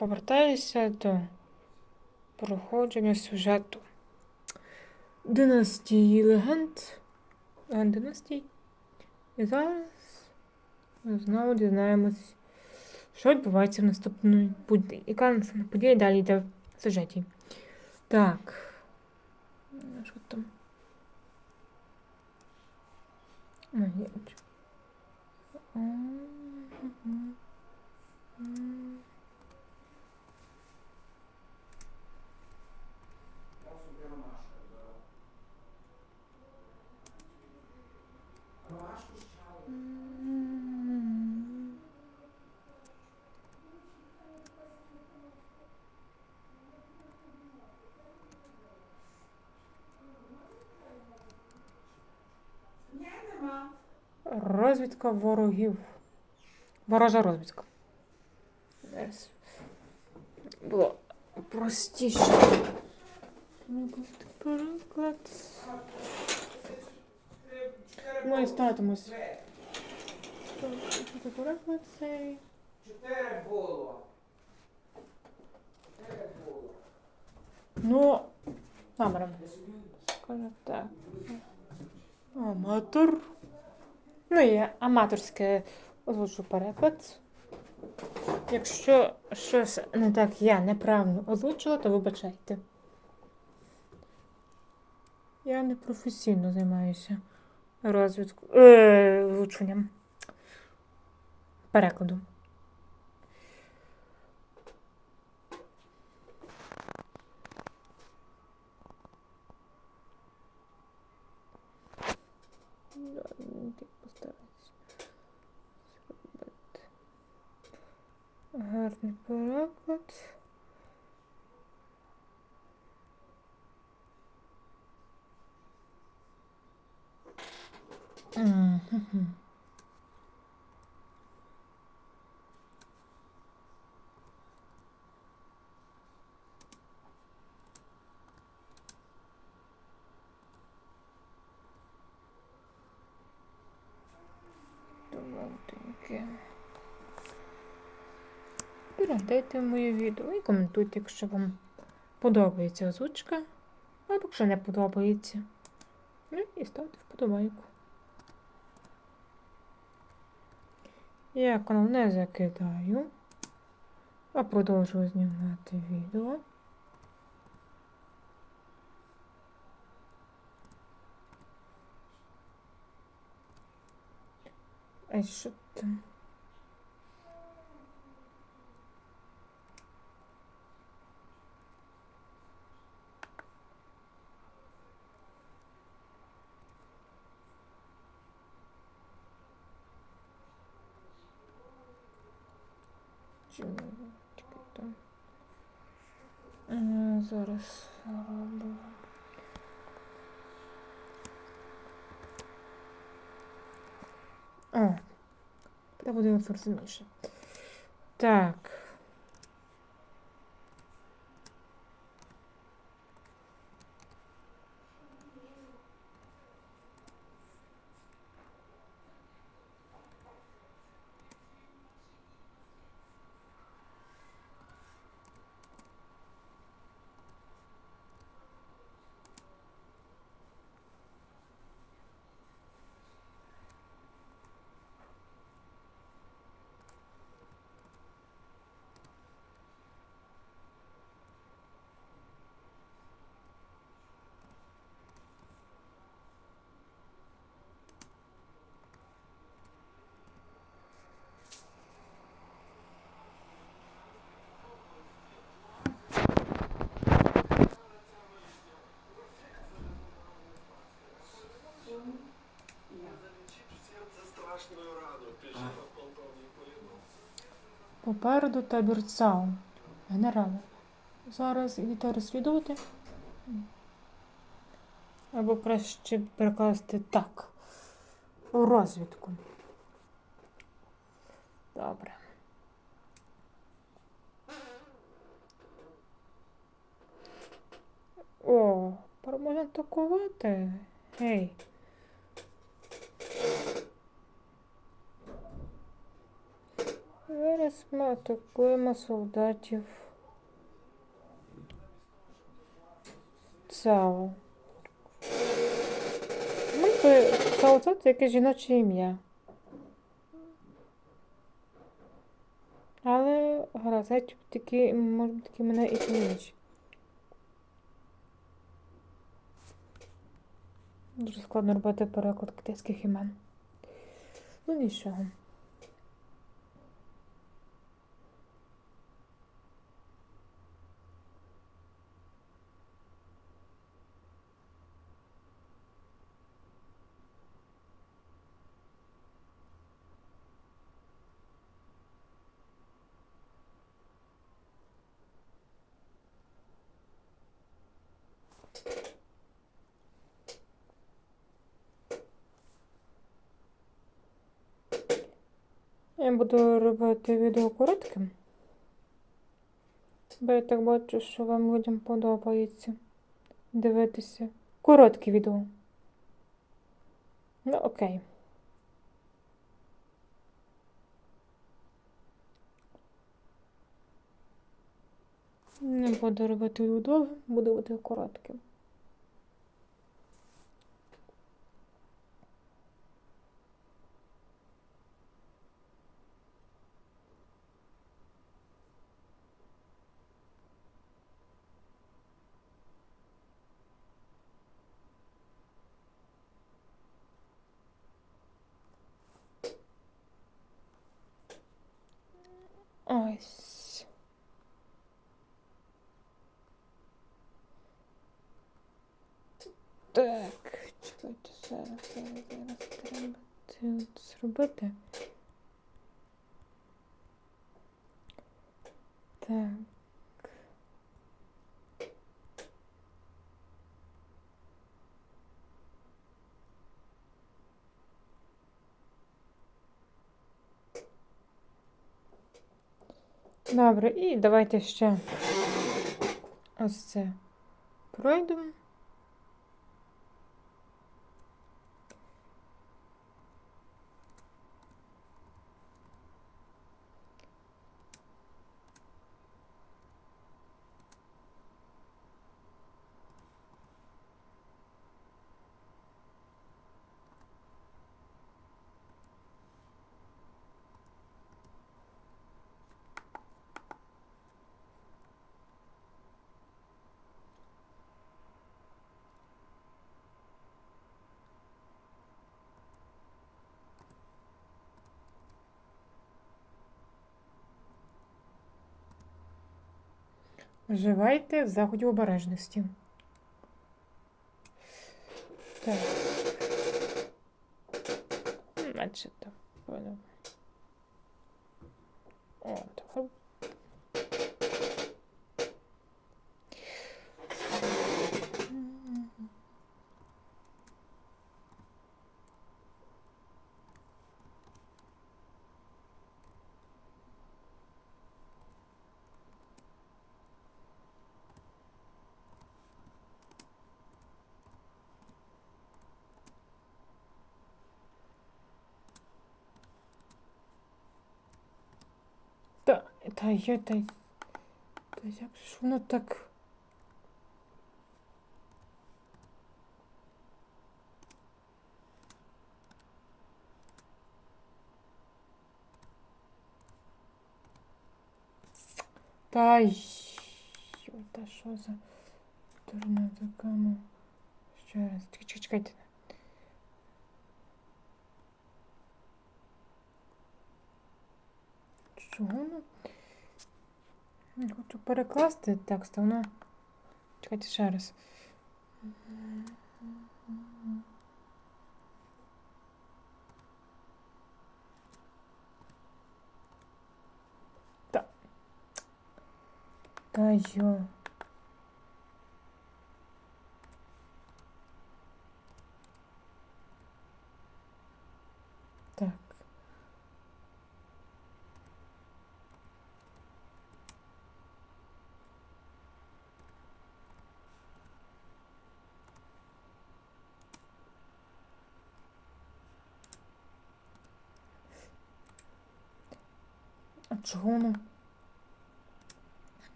повертаюся до проходження сюжету. Династії легенд. Легенд династій. І зараз ми знову дізнаємось, що відбувається в наступній події. Яка наступна подія далі йде в сюжеті. Так. Що там? А, є. Розвідка ворогів. Ворожа розвідка. Зараз. Було простіше. Ми статимось. Чотири було. Ну, камера. Скажу так. Аматор. Ну, і аматорське озвучу переклад. Якщо щось не так я неправильно озвучила, то вибачайте. Я не професійно займаюся розвідку, е, озвученням перекладу. Да, ну, так постараюсь зробити. Гарний переклад. Переглядайте моє відео і коментуйте, якщо вам подобається озвучка, або якщо не подобається. Ну і ставте вподобайку. Я канал не закидаю, а продовжую знімати відео. А що там? Чому? Чекай, там. Е, Зараз робимо. О, Та буде зрозуміше. Так. Попереду табір ЦАУ. Генерале. Зараз ідете розслідувати. Або краще перекласти так. У розвідку. Добре. О, можна атакувати. Гей. Зараз ми атакуємо солдатів. Цао. Ну, Цао це якесь жіноче ім'я. Але гаразд, такі, може бути, такі мене і чоловічі. Дуже складно робити переклад китайських імен. Ну нічого. Я буду робити відео коротким. Бо я так бачу, що вам людям подобається дивитися. Короткі відео. Ну, окей. Не буду робити відео буду робити коротким. Ось. Так, чекайте зараз, зараз, зараз треба це от зробити. Так. Добре, і давайте ще ось це пройдемо. Вживайте в заході обережності. Так. Значить, так. понял. О, так. Та, та я та. Та як ж воно так. Та й. Та що за дурна така, ну. Ще раз. Чекай, чекай, чекайте. Чого воно? Я хочу перекласти текст, а вона. Чекайте ще раз. Так. Та йо. Так. Чого воно?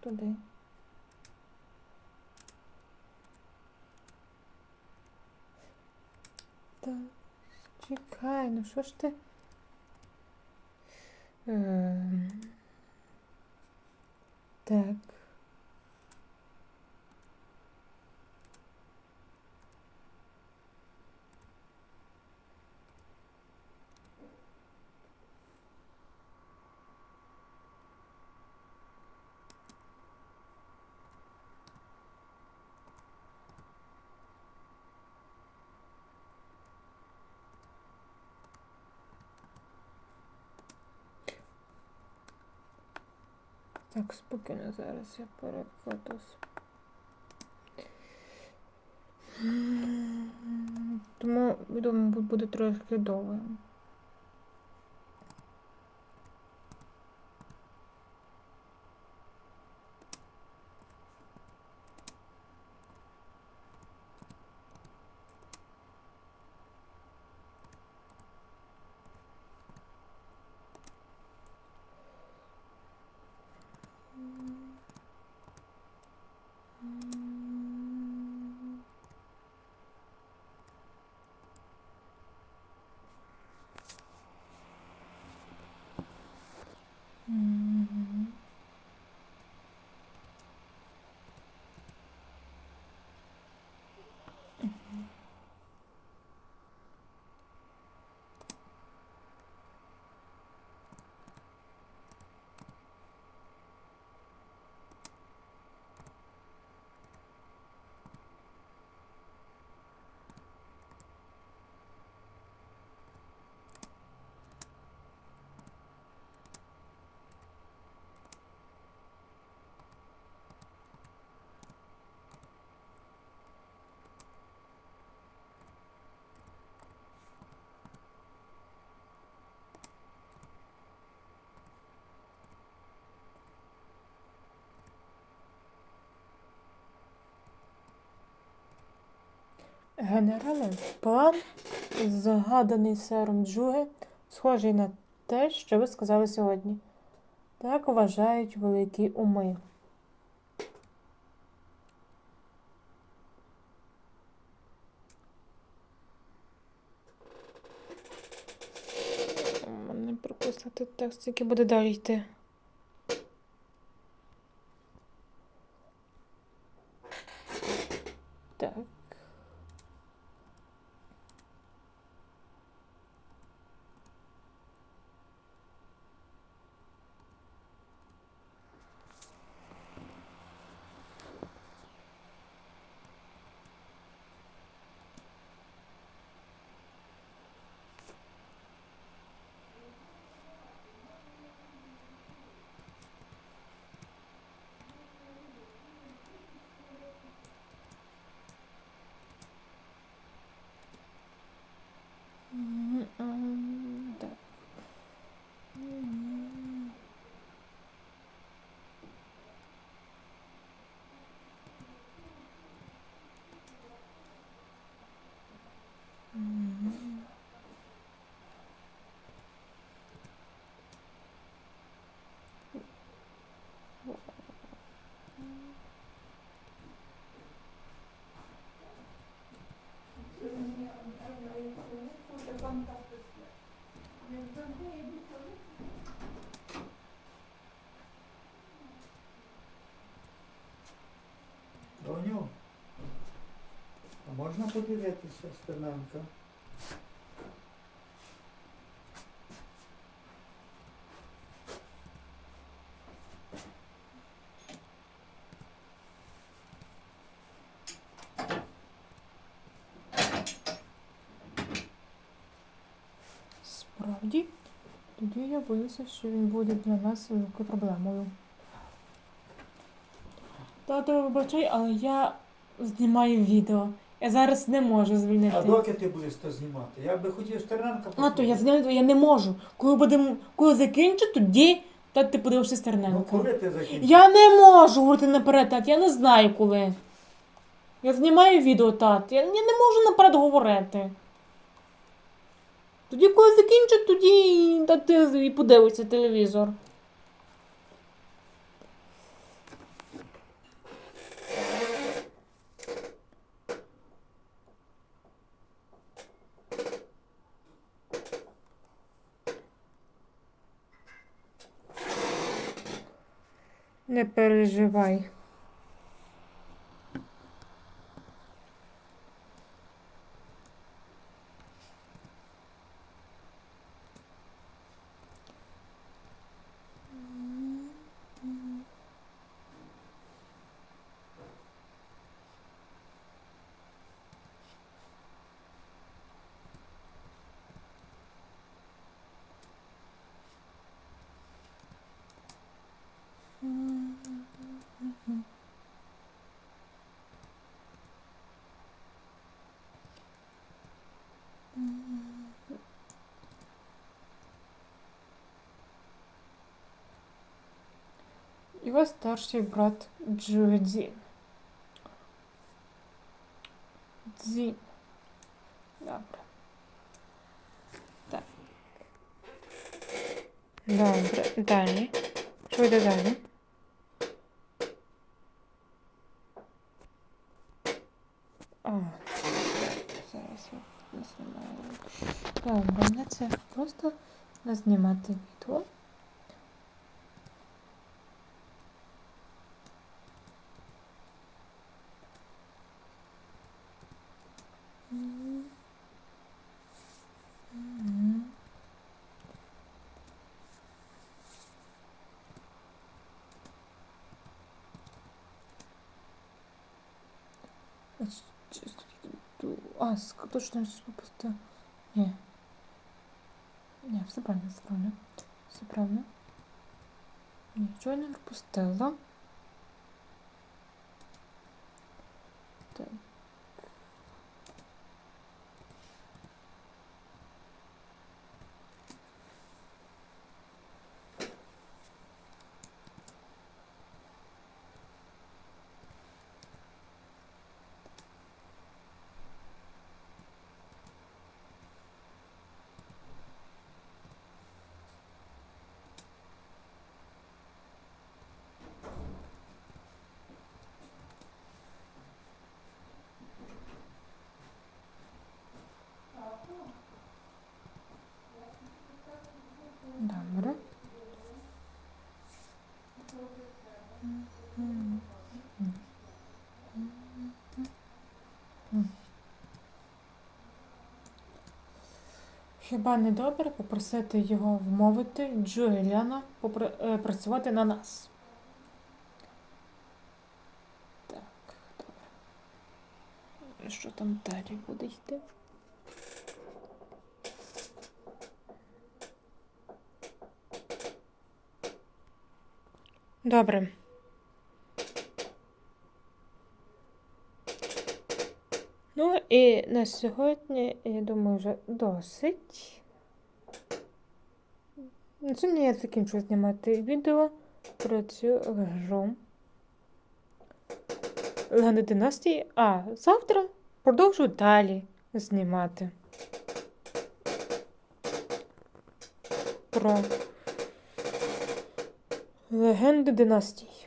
Туди. Та чекай, ну що ж ти? Ем... Так. Так, спокійно зараз я перекладусь. Тому відомо буде трошки довго. Генерале, план, згаданий сером Джуге, схожий на те, що ви сказали сьогодні. Так вважають великі уми. Мене прописати текст, який буде далі йти. Можна подивитися Стерненка? Справді, тоді я боюся, що він буде для нас великою проблемою. Тато, вибачай, але я знімаю відео. Я зараз не можу звільнити. А доки ти будеш то знімати? Я би хотів Стерненка А то я знімаю, я не можу. Коли будем, коли закінчу, тоді то ти подивишся Ну коли ти закінчиш? Я не можу говорити наперед, тат, я не знаю коли. Я знімаю відео, тат. Я, я не можу наперед говорити. Тоді, коли закінчу, тоді та ти і подивишся телевізор. Не переживай. Його старший брат Джудзін. Дзін. Добре. Так. Добре. Далі. Що йде далі? А, зараз я не знімаю. Це просто знімати відео. А точно щось пропустила. Ні. Все правильно. Все правильно. Нічого не пропустила. Так. Добре. Хіба не добре попросити його вмовити Джуліана е, працювати на нас? Так, добре. Що там далі буде йти? Добре. Ну і на сьогодні, я думаю, вже досить. На сьогодні я закінчу знімати відео про цю гру. Легенди династії, а завтра продовжу далі знімати. Про легенди династій.